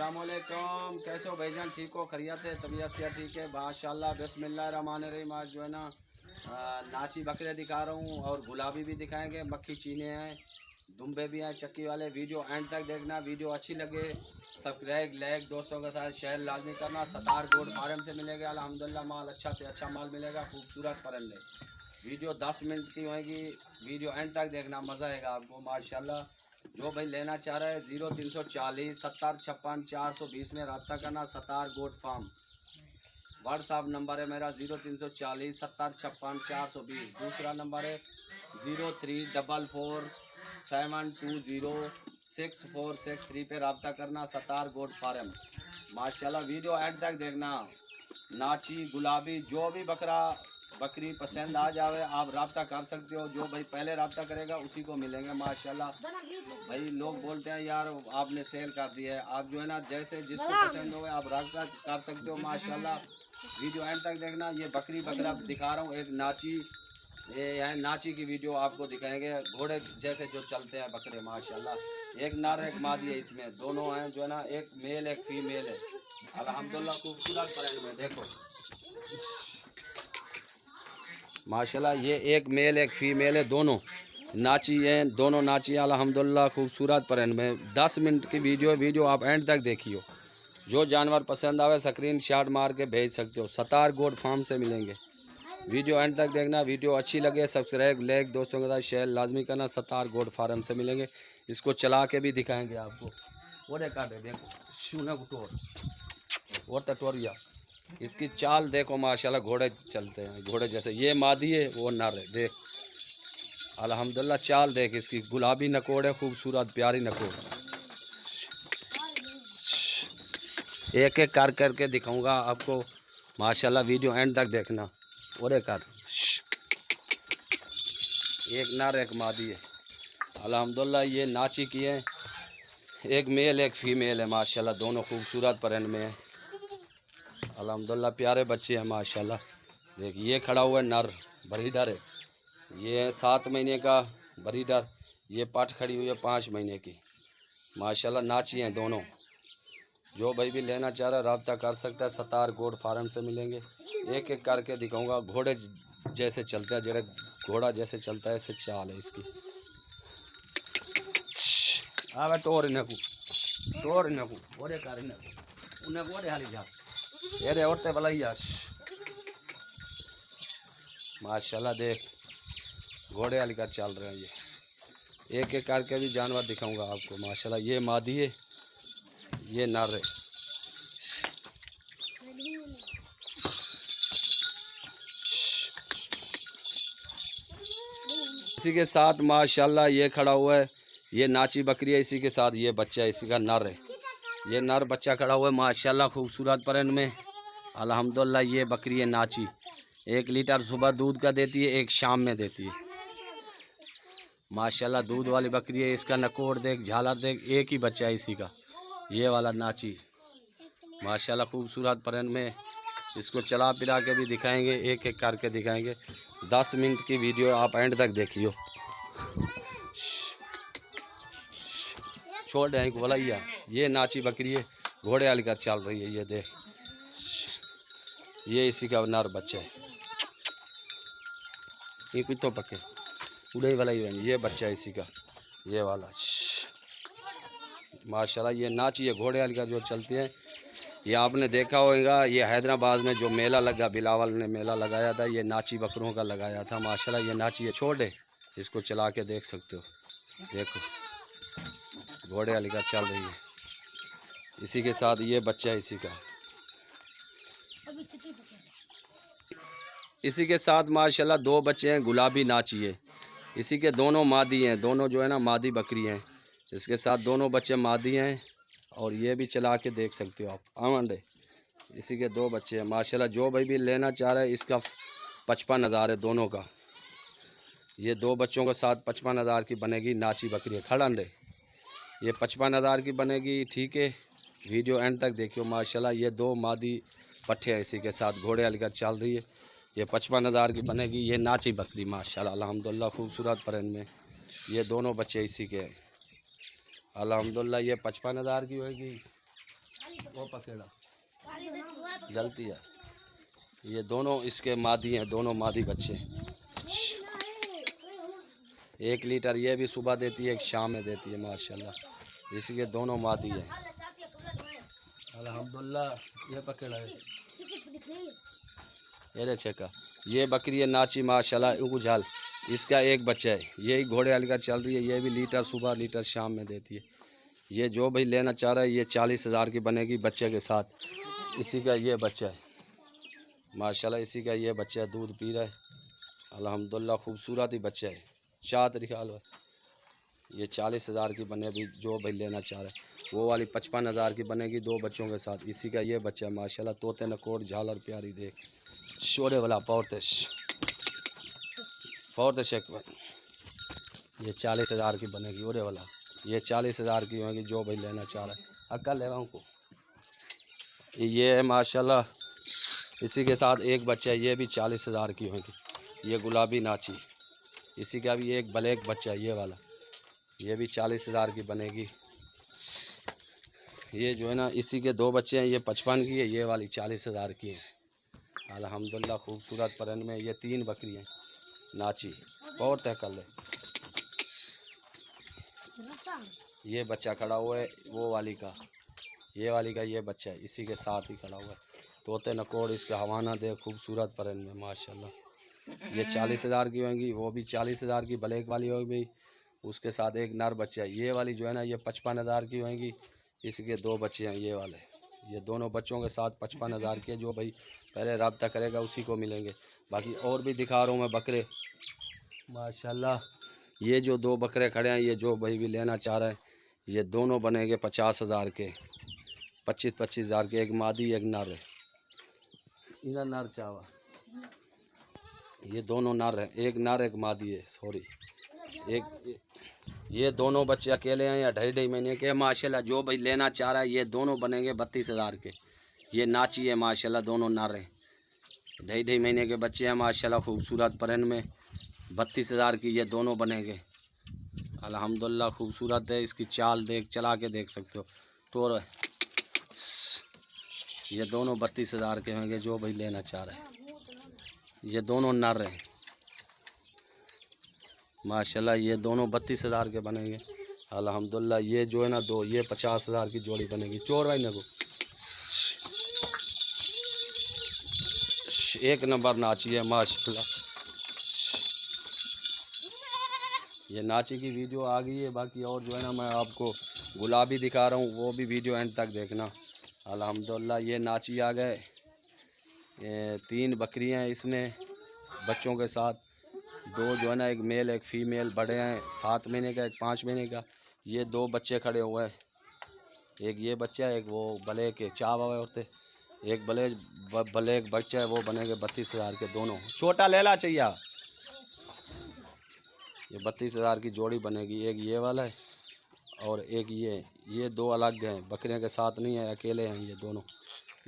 सलामकुम कैसे हो भाईजान ठीक हो? खरियत है? तबीयत से ठीक है? माशाल्लाह बिस्मिल्लाह रहीम आज जो है ना नाची बकरे दिखा रहा हूँ और गुलाबी भी दिखाएँगे। मक्खी चीने हैं, दुम्बे भी हैं, चक्की वाले। वीडियो एंड तक देखना, वीडियो अच्छी लगे, सब्सक्राइब, लाइक दोस्तों के साथ शेयर लाजमी करना। सतार गोड फार्म से मिलेगा अलहमदिल्ला माल अच्छा से अच्छा माल मिलेगा, खूबसूरत परंदे वीडियो दस मिनट की होगी वीडियो एंड तक देखना, मज़ा आएगा आपको, माशाल्लाह। जो भाई लेना चाह रहे हैं, ज़ीरो तीन सौ चालीस, सत्तर छप्पन, चार सौ बीस में रब्ता करना Sattar goat farm. WhatsApp number है मेरा, ज़ीरो तीन सौ चालीस, सत्तर छप्पन, चार सौ बीस। दूसरा नंबर है, zero three double four, seven two zero, six four six three पर रब्ता करना सतार गोड फार्म। माशाल्लाह, वीडियो एंड तक देखना। नाची, गुलाबी, जो भी बकरा बकरी पसंद आ जावे आप रब्ता कर सकते हो जो भाई पहले रब्ता करेगा उसी को मिलेंगे माशाल्लाह। भाई लोग बोलते हैं यार आपने सेल कर दिया है। आप जो है ना जैसे जिसको पसंद हो आप रब्ता कर सकते हो माशाल्लाह। वीडियो एंड तक देखना ये बकरी बकरा दिखा रहा हूँ एक नाची ये है नाची की वीडियो आपको दिखाएँगे घोड़े जैसे जो चलते हैं बकरे माशाल्लाह। एक नर एक मादी है इसमें दोनों हैं जो है ना एक मेल एक फीमेल है। अल्हम्दुलिल्लाह खूबसूरत ब्रांड में देखो। माशाल्लाह, ये एक मेल, एक फीमेल है, दोनों नाची हैं, दोनों नाची अल्हम्दुलिल्लाह, खूबसूरत परन में दस मिनट की वीडियो वीडियो आप एंड तक देखियो। जो जानवर पसंद आवे, स्क्रीन शॉट मार के भेज सकते हो। सतार गोड फार्म से मिलेंगे। वीडियो एंड तक देखना, वीडियो अच्छी लगे, सब्सक्राइब, लाइक, दोस्तों के साथ शेयर लाजमी करना, सतार गोड फार्म से मिलेंगे। इसको चला के भी दिखाएँगे आपको। वो देखा देखो शूने को टोर और टटोरिया इसकी चाल देखो, माशाल्लाह, घोड़े चलते हैं। घोड़े जैसे, ये मादी है, वो नर है, देख। अल्हम्दुलिल्लाह, चाल देख इसकी। गुलाबी नकोड़ है, खूबसूरत, प्यारी नकोड़। एक एक कर करके दिखाऊँगा आपको। माशाल्लाह, वीडियो एंड तक देखना। और एक कर। एक नर, एक मादी है। अल्हम्दुलिल्लाह, ये नाची की है। एक मेल, एक फीमेल है, माशाल्लाह, दोनों खूबसूरत परन में है। अल्हम्दुलिल्लाह प्यारे बच्चे हैं, माशाल्लाह। देख, ये खड़ा हुआ है नर बरीडर है। ये है सात महीने का बरीडर ये पट खड़ी हुई है पाँच महीने की। माशाल्लाह नाची हैं दोनों। जो भाई भी लेना चाह रहा है, रब्ता कर सकता है, सतार गोड फार्म से मिलेंगे। एक एक करके दिखाऊँगा, घोड़े जैसे चलते हैं, जरा घोड़ा जैसे चलता है, ऐसे चाल है इसकी। आवे टोर इन्हें को टोर इन्हें को ओरे कर उन्हें ओरे हाली जा। ये औरतें भला माशाल्लाह देख, घोड़े वाली का चल रहे हैं ये। एक एक करके भी जानवर दिखाऊँगा आपको, माशाल्लाह ये मादी है, ये नर है। इसी के साथ माशाल्लाह ये खड़ा हुआ है, ये नाची बकरी है, इसी के साथ ये बच्चा है, इसी का नर है। ये नर बच्चा खड़ा हुआ है, माशाल्लाह खूबसूरत परन में अल्हम्दुलिल्लाह, ये बकरी है नाची। एक लीटर सुबह दूध का देती है, एक शाम में देती है। माशाल्लाह, दूध वाली बकरी है, इसका नकोड़ देख, झाला देख, एक ही बच्चा है इसी का। ये वाला नाची। माशाल्लाह, खूबसूरत परन में इसको चला पिला के भी दिखाएँगे, एक एक करके दिखाएँगे। दस मिनट की वीडियो आप एंड तक देखियो। छोड़ दें बोला ये नाची बकरी है घोड़े वाली का चल रही है, ये देख। ये इसी का नर बच्चा है। ये कुछ तो पके। उड़े वाला ही ये बच्चा है इसी का। ये वाला माशाल्लाह, ये नाच, ये घोड़े वाली का जो चलती है, ये आपने देखा होगा, ये हैदराबाद में जो मेला लगा, बिलावल ने मेला लगाया था, ये नाची बकरों का लगाया था। माशाल्लाह, ये नाची, ये छोड़े इसको चला के देख सकते हो। देखो। घोड़े वाली का चल रही है। इसी के साथ ये बच्चा है इसी का। इसी के साथ माशाल्लाह दो बच्चे हैं, गुलाबी नाची है इसी के दोनों मादी हैं, दोनों जो है ना मादी बकरी हैं। इसके साथ दोनों बच्चे मादी हैं और ये भी चला के देख सकते हो आप। आमंडे इसी के दो बच्चे हैं। माशाल्लाह जो भाई भी लेना चाह रहे हैं, इसका पचपन हज़ार है दोनों का। ये दो बच्चों के साथ पचपन हज़ार की बनेगी नाची बकरी। खड़ा खड़ंडे ये पचपन हज़ार की बनेगी, ठीक है। वीडियो एंड तक देखियो, माशाल्लाह, ये दो मादी पट्टे हैं इसी के साथ घोड़े वाली का चल रही है। ये पचपन हज़ार की बनेगी, ये नाची बकरी, माशाल्लाह, अल्हम्दुलिल्लाह, खूबसूरत परन में ये दोनों बच्चे इसी के। हैं अल्हम्दुलिल्लाह, ये पचपन हज़ार की होगी। वो पकड़ा। जलती है। ये दोनों इसके मादी हैं, दोनों मादी बच्चे। एक लीटर ये भी सुबह देती है, एक शाम में देती है, माशाल्लाह। इसके दोनों मादी है। ये ये चेका, ये बकरी है नाची, माशाल्लाह इसका एक बच्चा है, यही घोड़े वाली का चल रही है, ये भी लीटर सुबह, लीटर शाम में देती है। ये जो भी लेना चाह रहा है, ये चालीस हज़ार की बनेगी बच्चे के साथ। इसी का ये बच्चा है। माशाल्लाह, इसी का ये बच्चा दूध पी रहा है। अल्हम्दुलिल्लाह, खूबसूरत ही बच्चा है। चार तरीका ये चालीस हज़ार की बने भी जो भाई लेना चाह रहा है। वो वाली पचपन हज़ार की बनेगी दो बच्चों के साथ। इसी का ये बच्चा है, माशाल्लाह, तोते नकोट झालर प्यारी देख। शोरे वाला पौरतश पौरतश एक ये चालीस हज़ार की बनेगी, ओरे वाला। ये चालीस हज़ार की होगी जो भाई लेना चाह रहा है। अक्ल ले को ये है इसी के साथ एक बच्चा ये भी चालीस हज़ार की होगी। ये गुलाबी नाची। इसी का भी एक ब्लैक बच्चा है, ये वाला। ये भी चालीस हज़ार की बनेगी। ये जो है ना, इसी के दो बच्चे हैं, ये पचपन की है, ये वाली चालीस हज़ार की है। अल्हम्दुलिल्लाह, खूबसूरत परन में ये तीन बकरी हैं, नाची, और तय कर ले ये बच्चा खड़ा हुआ है, वो वाली का, ये वाली का ये बच्चा है, इसी के साथ ही खड़ा हुआ है। तोते नकोड़, इसका हवाना दे खूबसूरत परन में, माशाल्लाह। ये चालीस हज़ार की होंगी, वो भी चालीस हज़ार की, ब्लैक वाली होगी। उसके साथ एक नर बच्चा ये वाली जो है ना, ये पचपन हज़ार की होंगी इसके दो बच्चे हैं, ये वाले। ये दोनों बच्चों के साथ पचपन हज़ार के जो भाई पहले रबता करेगा, उसी को मिलेंगे। बाकी और भी दिखा रहा हूँ मैं बकरे। माशाल्लाह, ये जो दो बकरे खड़े हैं, ये जो भाई भी लेना चाह रहा है, ये दोनों बनेंगे पचास हज़ार के। पच्चीस पच्चीस हज़ार के, एक मादी, एक नर है। इधर नर चावा। ये दोनों नर हैं, एक नर, एक मादी है सॉरी एक, ये दोनों बच्चे अकेले हैं या ढाई ढाई महीने के? माशाल्लाह, जो भाई लेना चाह रहा है, ये दोनों बनेंगे बत्तीस हज़ार के। ये नाची है, माशाल्लाह, दोनों नर। ढाई ढाई महीने के बच्चे हैं, माशाल्लाह, खूबसूरत परन में। बत्तीस हज़ार की ये दोनों बनेंगे। अल्हम्दुलिल्लाह, खूबसूरत है, इसकी चाल देख, चला के देख सकते हो। तो ये दोनों बत्तीस हज़ार के होंगे, जो भाई लेना चाह रहे हैं। ये दोनों नर हैं। माशाल्लाह, ये दोनों बत्तीस हज़ार के बनेंगे। अलहमदिल्ला ये जो है ना, दो, ये पचास हज़ार की जोड़ी बनेगी। चोर भाई ना को। एक नंबर नाची है, माशाल्लाह। ये नाची की वीडियो आ गई है, बाकी और जो है ना, मैं आपको गुलाबी दिखा रहा हूँ, वो भी वीडियो एंड तक देखना। अलहमदिल्ला ये नाची आ गए। तीन बकरियाँ इसमें बच्चों के साथ। दो जो है ना, एक मेल एक फ़ीमेल बड़े हैं, सात महीने का, एक पाँच महीने का, ये दो बच्चे खड़े हुए हैं। एक ये बच्चा है एक वो बले के चाव हुए होते एक बले बले एक बच्चा है, वो बनेंगे बत्तीस हज़ार के दोनों। छोटा लेला चाहिए ये बत्तीस हज़ार की जोड़ी बनेगी, एक ये वाला है और एक ये। ये दो अलग हैं, बकरियों के साथ नहीं है, अकेले हैं ये दोनों।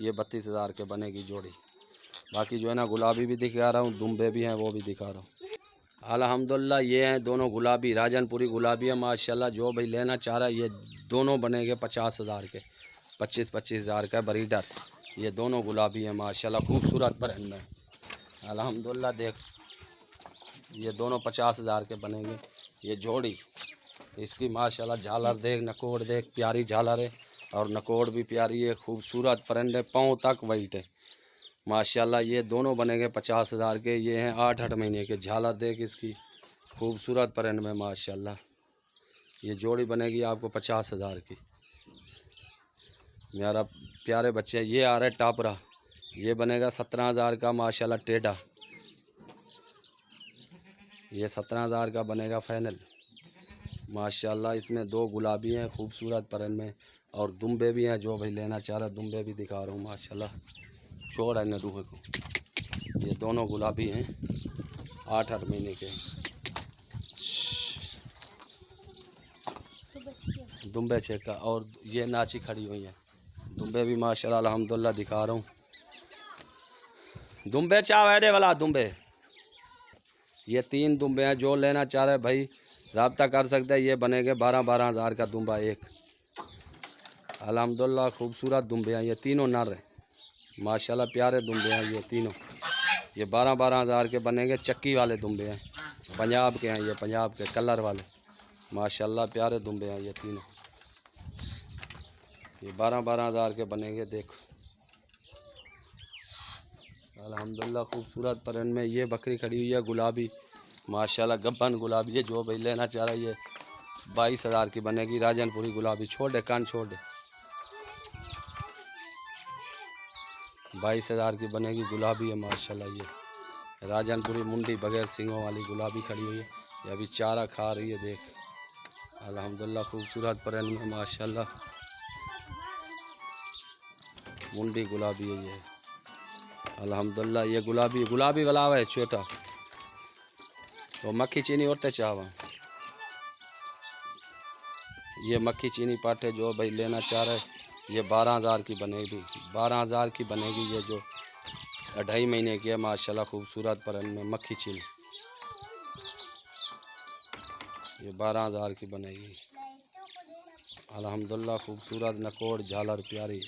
ये बत्तीस हज़ार के बनेगी जोड़ी। बाकी जो है ना, गुलाबी भी दिखा रहा हूँ, दुम्बे भी हैं, वो भी दिखा रहा हूँ। अल्हम्दुलिल्लाह ये हैं दोनों गुलाबी, राजनपुरी गुलाबी है, माशाल्लाह, जो भाई लेना चाह रहा है, ये दोनों बनेंगे पचास हज़ार के, पच्चीस पच्चीस हज़ार का ब्रीडर, ये दोनों गुलाबी है, माशाल्लाह, खूबसूरत बरन में अल्हम्दुलिल्लाह देख, ये दोनों पचास हज़ार के बनेंगे, ये जोड़ी, इसकी माशाल्लाह झालर देख, नकोड़ देख, प्यारी झालर है, और नकोड़ भी प्यारी है, खूबसूरत परंडे पाँव तक वाइट है। माशाल्लाह, ये दोनों बनेंगे पचास हज़ार के, ये हैं आठ आठ महीने के। झालर देख इसकी, खूबसूरत परंड में, माशाल्लाह। ये जोड़ी बनेगी आपको पचास हज़ार की। मेरा प्यारे बच्चे, ये आ रहा है टापरा। ये बनेगा सत्रह हज़ार का, माशाल्लाह, टेढ़ा। ये सत्रह हज़ार का बनेगा फाइनल। माशाल्लाह, इसमें दो गुलाबी हैं, खूबसूरत परन में, और दुम्बे भी हैं, जो भाई लेना चाह रहा दुम्बे भी दिखा रहा हूँ, माशाल्लाह। चौड़ है नरूहे को। ये दोनों गुलाबी हैं, आठ आठ महीने के। दुम्बे चेका और ये नाची खड़ी हुई हैं। दुम्बे भी माशाल्लाह, अल्हम्दुलिल्लाह दिखा रहा हूँ। दुम्बे चाव है वाला, दुम्बे। ये तीन दुम्बे हैं, जो लेना चाह रहे भाई, रबता कर सकते हैं, ये बनेंगे बारह बारह हज़ार का दुम्बा एक। अल्हम्दुलिल्लाह, खूबसूरत दुम्बे हैं, ये तीनों नर हैं। माशाल्लाह प्यारे दुम्बे हैं ये तीनों। ये बारह बारह हज़ार के बनेंगे, चक्की वाले दुम्बे हैं। पंजाब के हैं ये, पंजाब के कलर वाले। माशाल्लाह प्यारे दुम्बे हैं ये तीनों। ये बारह बारह हज़ार के बनेंगे, देखो। अल्हम्दुलिल्लाह, खूबसूरत पर में ये बकरी खड़ी हुई है, गुलाबी। माशाल्लाह, गब्बन गुलाबी है, जो भाई लेना चाह रहा है, ये बाईस हज़ार की बनेगी, राजनपुरी गुलाबी। छोड़ दे, कान छोड़ दे। बाईस हज़ार की बनेगी गुलाबी है, माशाल्लाह ये। राजनपुरी मुंडी बगैर सिंगों वाली गुलाबी खड़ी हुई है। ये अभी चारा खा रही है, देख। अल्हम्दुलिल्लाह, खूबसूरत परन में, माशाल्लाह। मुंडी गुलाबी है ये। अल्हम्दुलिल्लाह, ये गुलाबी गुलाबी वाला है, छोटा। तो मक्खी चीनी उड़ते चावा ये मक्खी चीनी पाटे जो भाई लेना चाह रहे ये बारह हज़ार की बनेगी। बारह हज़ार की बनेगी ये जो अढ़ाई महीने की है, माशाल्लाह खूबसूरत पर में मक्खी चिल। ये बारह हज़ार की बनेगी। अल्हम्दुलिल्लाह, खूबसूरत नकोड़ झालर प्यारी।